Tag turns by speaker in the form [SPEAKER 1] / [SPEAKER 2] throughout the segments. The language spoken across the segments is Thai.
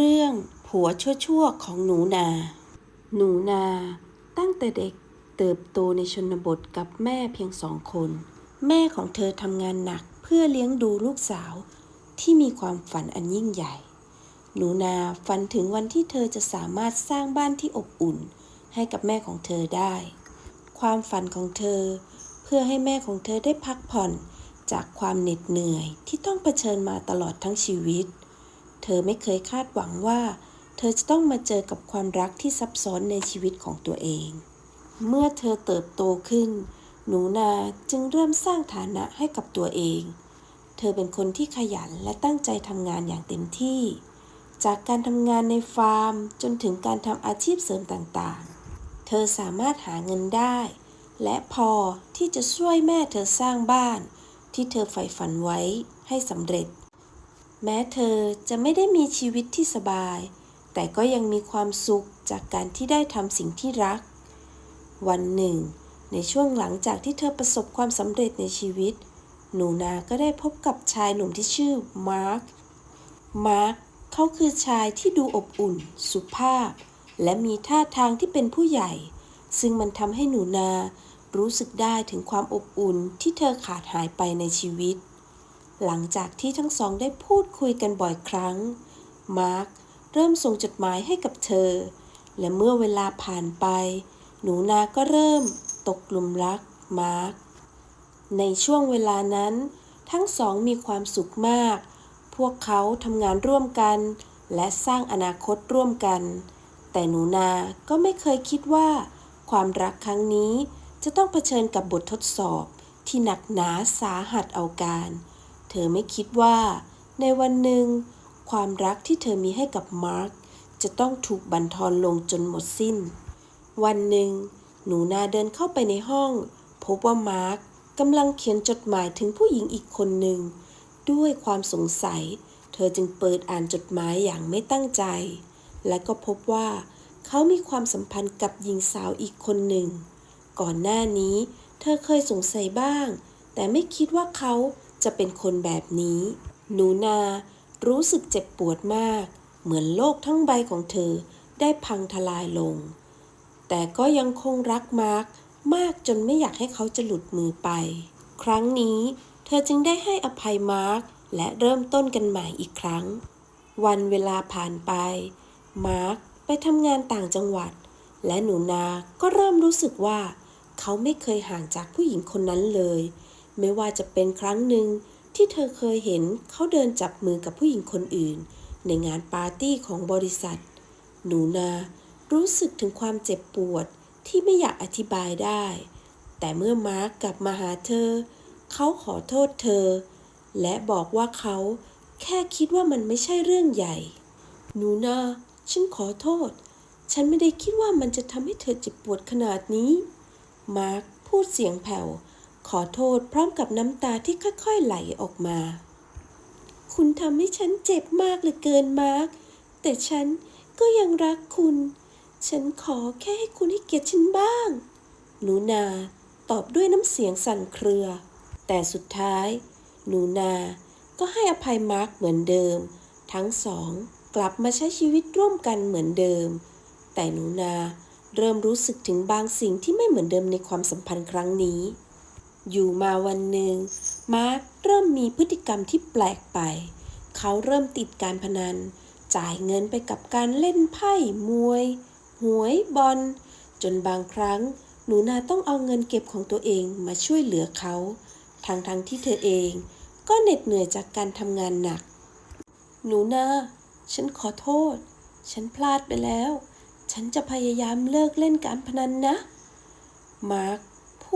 [SPEAKER 1] เรื่องผัวชั่วๆของหนูนา หนูนาตั้งแต่เด็กเติบโตในชนบทกับแม่เพียงสองคน แม่ของเธอทำงานหนักเพื่อเลี้ยงดูลูกสาวที่มีความฝันอันยิ่งใหญ่ หนูนาฝันถึงวันที่เธอจะสามารถสร้างบ้านที่อบอุ่นให้กับแม่ของเธอได้ ความฝันของเธอ เพื่อให้แม่ของเธอได้พักผ่อนจากความเหน็ดเหนื่อยที่ต้องเผชิญมาตลอดทั้งชีวิต เธอไม่เคยคาดหวังว่า เธอจะต้องมาเจอกับความรักที่ซับซ้อนในชีวิตของตัวเอง เมื่อเธอเติบโตขึ้น หนูนาจึงเริ่มสร้างฐานะให้กับตัวเอง เธอเป็นคนที่ขยันและตั้งใจทำงานอย่างเต็มที่ จากการทำงานในฟาร์ม จนถึงการทำอาชีพเสริมต่างๆ เธอสามารถหาเงินได้ และพอที่จะช่วยแม่เธอสร้างบ้าน ที่เธอใฝ่ฝันไว้ให้สำเร็จ แม้เธอจะไม่ได้มีชีวิตที่สบาย แต่ก็ยังมีความสุขจากการที่ได้ทำสิ่งที่รัก วันหนึ่ง ในช่วงหลังจากที่เธอประสบความสำเร็จในชีวิต หนูนาก็ได้พบกับชายหนุ่มที่ชื่อมาร์ค มาร์คเขาคือชายที่ดูอบอุ่น สุภาพ และมีท่าทางที่เป็นผู้ใหญ่ ซึ่งมันทำให้หนูนารู้สึกได้ถึงความอบอุ่นที่เธอขาดหายไปในชีวิต หลังจากที่ทั้งสองได้พูดคุยกันบ่อยครั้ง มาร์คเริ่มส่งจดหมายให้กับเธอ และเมื่อเวลาผ่านไป หนูนาก็เริ่มตกหลุมรักมาร์ค ในช่วงเวลานั้น ทั้งสองมีความสุขมาก พวกเขาทำงานร่วมกัน และสร้างอนาคตร่วมกัน แต่หนูนาก็ไม่เคยคิดว่า ความรักครั้งนี้จะต้องเผชิญกับบททดสอบที่หนักหนาสาหัสเอาการ เธอไม่คิดว่า ในวันหนึ่ง ความรักที่เธอมีให้กับมาร์คจะต้องถูกบั่นทอนลงจนหมดสิ้น วันหนึ่ง หนูนาเดินเข้าไปในห้อง พบว่ามาร์คกำลังเขียนจดหมายถึงผู้หญิงอีกคนหนึ่ง ด้วยความสงสัย เธอจึงเปิดอ่านจดหมายอย่างไม่ตั้งใจ และก็พบว่าเขามีความสัมพันธ์กับหญิงสาวอีกคนหนึ่ง ก่อนหน้านี้ เธอเคยสงสัยบ้าง แต่ไม่คิดว่าเขา จะเป็นคนแบบนี้ หนูนารู้สึกเจ็บปวดมาก เหมือนโลกทั้งใบของเธอได้พังทลายลง แต่ก็ยังคงรักมาร์คมากจนไม่อยากให้เขาจะหลุดมือไป ครั้งนี้เธอจึงได้ให้อภัยมาร์คและเริ่มต้นกันใหม่อีกครั้ง วันเวลาผ่านไป มาร์คไปทำงานต่างจังหวัด และหนูนาก็เริ่มรู้สึกว่า เขาไม่เคยห่างจากผู้หญิงคนนั้นเลย ไม่ว่าจะเป็นครั้งหนึ่งที่เธอเคยเห็นเขาเดินจับมือกับผู้หญิงคนอื่น ในงานปาร์ตี้ของบริษัท หนูนารู้สึกถึงความเจ็บปวดที่ไม่อยากอธิบายได้ แต่เมื่อมาร์กกลับมาหาเธอ เขาขอโทษเธอ และบอกว่าเขาแค่คิดว่ามันไม่ใช่เรื่องใหญ่ หนูนาฉันขอโทษ ฉันไม่ได้คิดว่ามันจะทำให้เธอเจ็บปวดขนาดนี้ มาร์คพูดเสียงแผ่ว ขอโทษพร้อมกับน้ำตาที่ค่อยๆไหลออกมา คุณทำให้ฉันเจ็บมากเหลือเกินมาร์คแต่ฉันก็ยังรักคุณ ฉันขอแค่ให้คุณให้เกียรติฉันบ้าง หนูนาตอบด้วยน้ำเสียงสั่นเครือ แต่สุดท้าย หนูนา ก็ให้อภัยมาร์คเหมือนเดิม ทั้งสองกลับมาใช้ชีวิตร่วมกันเหมือนเดิม แต่หนูนาเริ่มรู้สึกถึงบางสิ่งที่ไม่เหมือนเดิมในความสัมพันธ์ครั้งนี้ อยู่มาวันหนึ่ง มาร์คเริ่มมีพฤติกรรมที่แปลกไป เขาเริ่มติดการพนัน จ่ายเงินไปกับการเล่นไพ่ มวย หวยบอล จนบางครั้ง หนูนาต้องเอาเงินเก็บของตัวเองมาช่วยเหลือเขา ทั้งๆทที่เธอเอง ก็เหน็ดเหนื่อยจากการทำงานหนัก หนูนา ฉันขอโทษ ฉันพลาดไปแล้ว ฉันจะพยายามเลิกเล่นการพนันนะ มาร์ค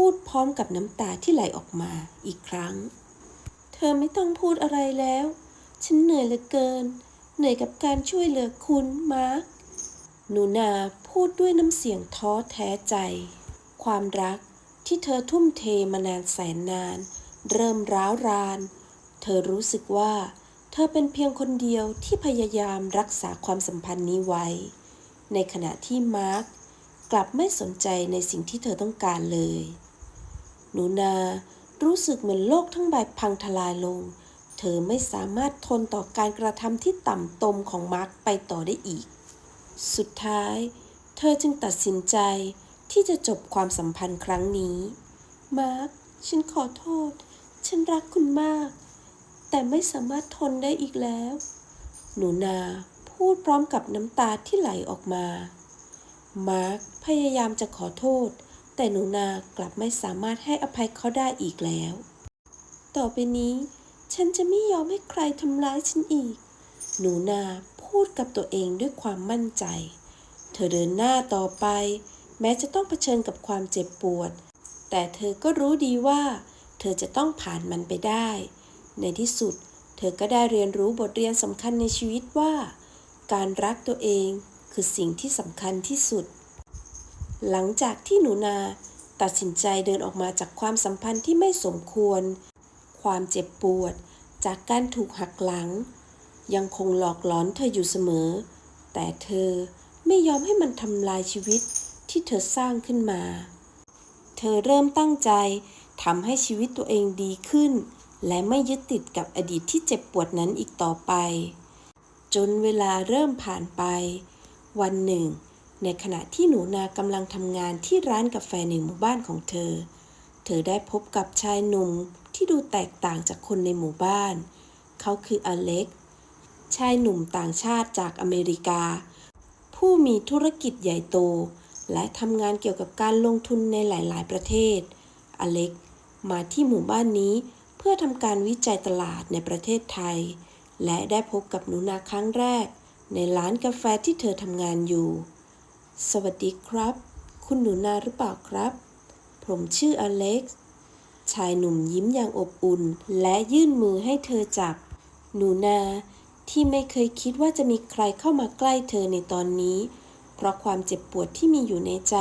[SPEAKER 1] พูดพร้อมกับน้ำตาที่ไหลออกมาอีกครั้ง เธอไม่ต้องพูดอะไรแล้ว ฉันเหนื่อยเหลือเกิน เหนื่อยกับการช่วยเหลือคุณมาร์คหนูนาพูดด้วยน้ำเสียงท้อแท้ใจ ความรักที่เธอทุ่มเทมานานแสนนาน เริ่มร้าวราน เธอรู้สึกว่า เธอเป็นเพียงคนเดียวที่พยายามรักษาความสัมพันธ์นี้ไว้ ในขณะที่มาร์คกลับไม่สนใจในสิ่งที่เธอต้องการเลย หนูนา รู้สึกเหมือนโลกทั้งใบพังทลายลง เธอไม่สามารถทนต่อการกระทำที่ต่ำตมของมาร์คไปต่อได้อีก สุดท้าย เธอจึงตัดสินใจที่จะจบความสัมพันธ์ครั้งนี้ มาร์คฉันขอโทษ ฉันรักคุณมาก แต่ไม่สามารถทนได้อีกแล้ว หนูนาพูดพร้อมกับน้ำตาที่ไหลออกมา มาร์คพยายามจะขอโทษ แต่หนูนากลับไม่สามารถให้อภัยเขาได้อีกแล้ว ต่อไปนี้ ฉันจะไม่ยอมให้ใครทำร้ายฉันอีก หนูนาพูดกับตัวเองด้วยความมั่นใจ เธอเดินหน้าต่อไป แม้จะต้องเผชิญกับความเจ็บปวด แต่เธอก็รู้ดีว่า เธอจะต้องผ่านมันไปได้ ในที่สุด เธอก็ได้เรียนรู้บทเรียนสำคัญในชีวิตว่า การรักตัวเองคือสิ่งที่สำคัญที่สุด หลังจากที่หนูนาตัดสินใจเดินออกมาจากความสัมพันธ์ที่ไม่สมควร ความเจ็บปวด จากการถูกหักหลัง ยังคงหลอกหลอนเธออยู่เสมอ แต่เธอไม่ยอมให้มันทำลายชีวิตที่เธอสร้างขึ้นมา เธอเริ่มตั้งใจทำให้ชีวิตตัวเองดีขึ้น และไม่ยึดติดกับอดีตที่เจ็บปวดนั้นอีกต่อไป จนเวลาเริ่มผ่านไป วันหนึ่ง ในขณะที่หนูนากำลังทำงานที่ร้านกาแฟในหมู่บ้านของเธอ เธอได้พบกับชายหนุ่มที่ดูแตกต่างจากคนในหมู่บ้าน เขาคืออเล็ก ชายหนุ่มต่างชาติจากอเมริกา ผู้มีธุรกิจใหญ่โต และทำงานเกี่ยวกับการลงทุนในหลาย ๆ ประเทศ อเล็กมาที่หมู่บ้านนี้เพื่อทำการวิจัยตลาดในประเทศไทย และได้พบกับหนูนาครั้งแรก ในร้านกาแฟที่เธอทำงานอยู่ สวัสดีครับ คุณหนูนาหรือเปล่าครับ ผมชื่ออเล็กซ์ ชายหนุ่มยิ้มอย่างอบอุ่น และยื่นมือให้เธอจับ หนูนาที่ไม่เคยคิดว่าจะมีใครเข้ามาใกล้เธอในตอนนี้ เพราะความเจ็บปวดที่มีอยู่ในใจ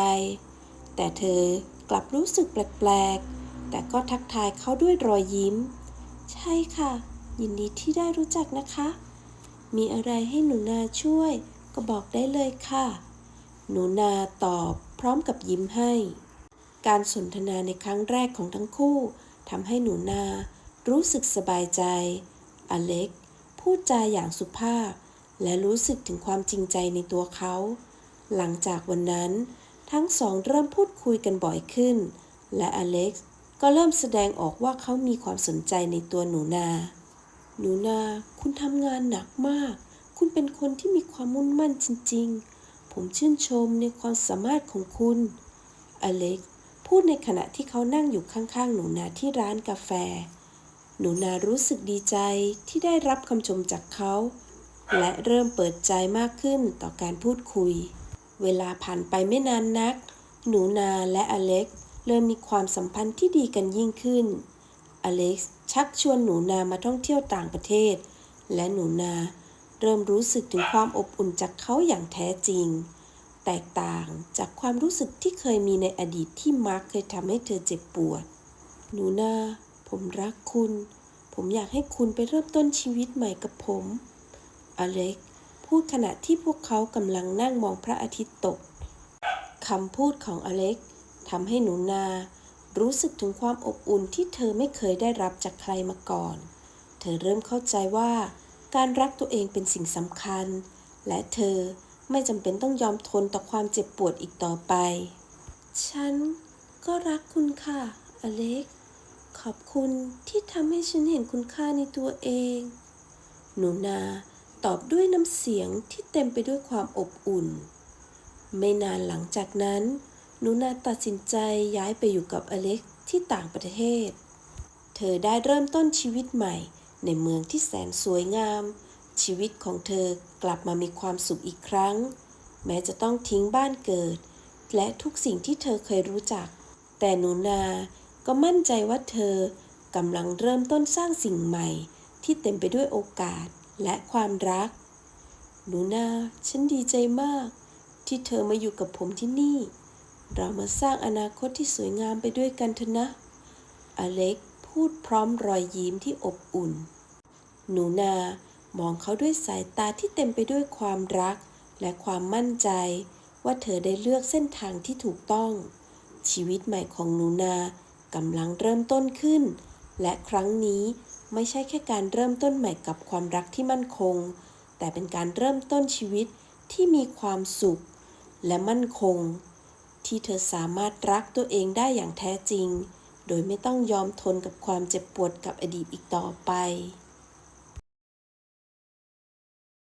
[SPEAKER 1] แต่เธอกลับรู้สึกแปลกๆ แต่ก็ทักทายเขาด้วยรอยยิ้ม ใช่ค่ะ ยินดีที่ได้รู้จักนะคะ มีอะไรให้หนูนาช่วย ก็บอกได้เลยค่ะ หนูนาตอบพร้อมกับยิ้มให้ การสนทนาในครั้งแรกของทั้งคู่ทำให้หนูนารู้สึกสบายใจ อเล็กพูดจาอย่างสุภาพ และรู้สึกถึงความจริงใจในตัวเขา หลังจากวันนั้น ทั้งสองเริ่มพูดคุยกันบ่อยขึ้น และอเล็กก็เริ่มแสดงออกว่าเขามีความสนใจในตัวหนูนา หนูนา คุณทำงานหนักมาก คุณเป็นคนที่มีความมุ่งมั่นจริง ๆ ผมชื่นชมในความสามารถของคุณ อเล็ก พูดในขณะที่เขานั่งอยู่ข้างๆ หนูนาที่ร้านกาแฟ หนูนารู้สึกดีใจที่ได้รับคำชมจากเขา และเริ่มเปิดใจมากขึ้นต่อการพูดคุย เวลาผ่านไปไม่นานนัก หนูนาและอเล็ก เริ่มมีความสัมพันธ์ที่ดีกันยิ่งขึ้น อเล็กชักชวนหนูนามาท่องเที่ยวต่างประเทศ และหนูนา เริ่มรู้สึกถึงความอบอุ่นจากเขาอย่างแท้จริง แตกต่างจากความรู้สึกที่เคยมีในอดีตที่มาร์คเคยทำให้เธอเจ็บปวด หนูนาผมรักคุณ ผมอยากให้คุณไปเริ่มต้นชีวิตใหม่กับผม อเล็ก พูดขณะที่พวกเขากำลังนั่งมองพระอาทิตย์ตกคำพูดของอเล็กทำให้หนูนารู้สึกถึงความอบอุ่นที่เธอไม่เคยได้รับจากใครมาก่อน เธอเริ่มเข้าใจว่า การรักตัวเองเป็นสิ่งสำคัญ และเธอไม่จำเป็นต้องยอมทนต่อความเจ็บปวดอีกต่อไป ฉันก็รักคุณค่ะ อเล็ก ขอบคุณที่ทำให้ฉันเห็นคุณค่าในตัวเอง หนูนาตอบด้วยน้ำเสียงที่เต็มไปด้วยความอบอุ่น ไม่นานหลังจากนั้น หนูนาตัดสินใจย้ายไปอยู่กับอเล็กที่ต่างประเทศ เธอได้เริ่มต้นชีวิตใหม่ ในเมืองที่แสนสวยงาม ชีวิตของเธอกลับมามีความสุขอีกครั้ง แม้จะต้องทิ้งบ้านเกิด และทุกสิ่งที่เธอเคยรู้จัก แต่หนูนาก็มั่นใจว่าเธอกำลังเริ่มต้นสร้างสิ่งใหม่ ที่เต็มไปด้วยโอกาสและความรัก หนูนาฉันดีใจมาก ที่เธอมาอยู่กับผมที่นี่ เรามาสร้างอนาคตที่สวยงามไปด้วยกันเถอะนะ อเล็ก พูดพร้อมรอยยิ้มที่อบอุ่น หนูนามองเขาด้วยสายตาที่เต็มไปด้วยความรัก และความมั่นใจ ว่าเธอได้เลือกเส้นทางที่ถูกต้อง ชีวิตใหม่ของหนูนากำลังเริ่มต้นขึ้น และครั้งนี้ไม่ใช่แค่การเริ่มต้นใหม่กับความรักที่มั่นคง แต่เป็นการเริ่มต้นชีวิตที่มีความสุข และมั่นคง ที่เธอสามารถรักตัวเองได้อย่างแท้จริง โดยไม่ต้องยอมทนกับความเจ็บปวดกับอดีตอีกต่อไป